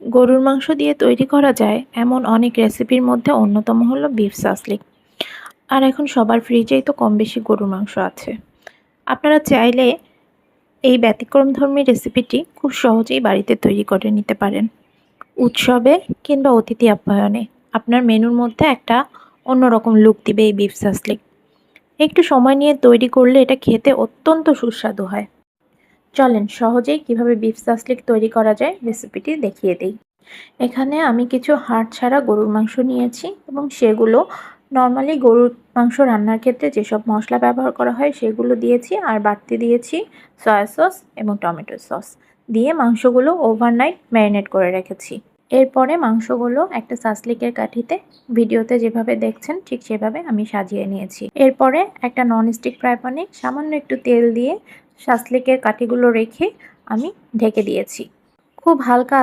গরুর মাংস দিয়ে তৈরি করা যায় এমন অনেক রেসিপির মধ্যে অন্যতম হলো বিফ সাসলিক আর এখন সবার ফ্রিজেই তো কম বেশি গরুর মাংস আছে। আপনারা চাইলে এই ব্যতিক্রমধর্মী রেসিপিটি খুব সহজেই বাড়িতে তৈরি করে নিতে পারেন। উৎসবে কিংবা অতিথি আপ্যায়নে আপনার মেনুর মধ্যে একটা অন্যরকম লুক দিবে এই বিফ সাসলিক একটু সময় নিয়ে তৈরি করলে এটা খেতে অত্যন্ত সুস্বাদু হয়। চলেন সহজেই কীভাবে বিফ সাসলিক তৈরি করা যায় রেসিপিটি দেখিয়ে দিই। এখানে আমি কিছু হাড় ছাড়া গরুর মাংস নিয়েছি এবং সেগুলো নর্মালি গরুর মাংস রান্নার ক্ষেত্রে যেসব মশলা ব্যবহার করা হয় সেগুলো দিয়েছি আর বাড়তি দিয়েছি সয়া সস এবং টমেটো সস দিয়ে মাংসগুলো ওভারনাইট ম্যারিনেট করে রেখেছি। এরপরে মাংসগুলো একটা সাসলিকের কাঠিতে ভিডিওতে যেভাবে দেখছেন ঠিক সেভাবে আমি সাজিয়ে নিয়েছি। এরপরে একটা ননস্টিক ফ্রাই প্যানে সামান্য একটু তেল দিয়ে সাসলিকের কাঠিগুলো রেখে আমি ঢেকে দিয়েছি। খুব হালকা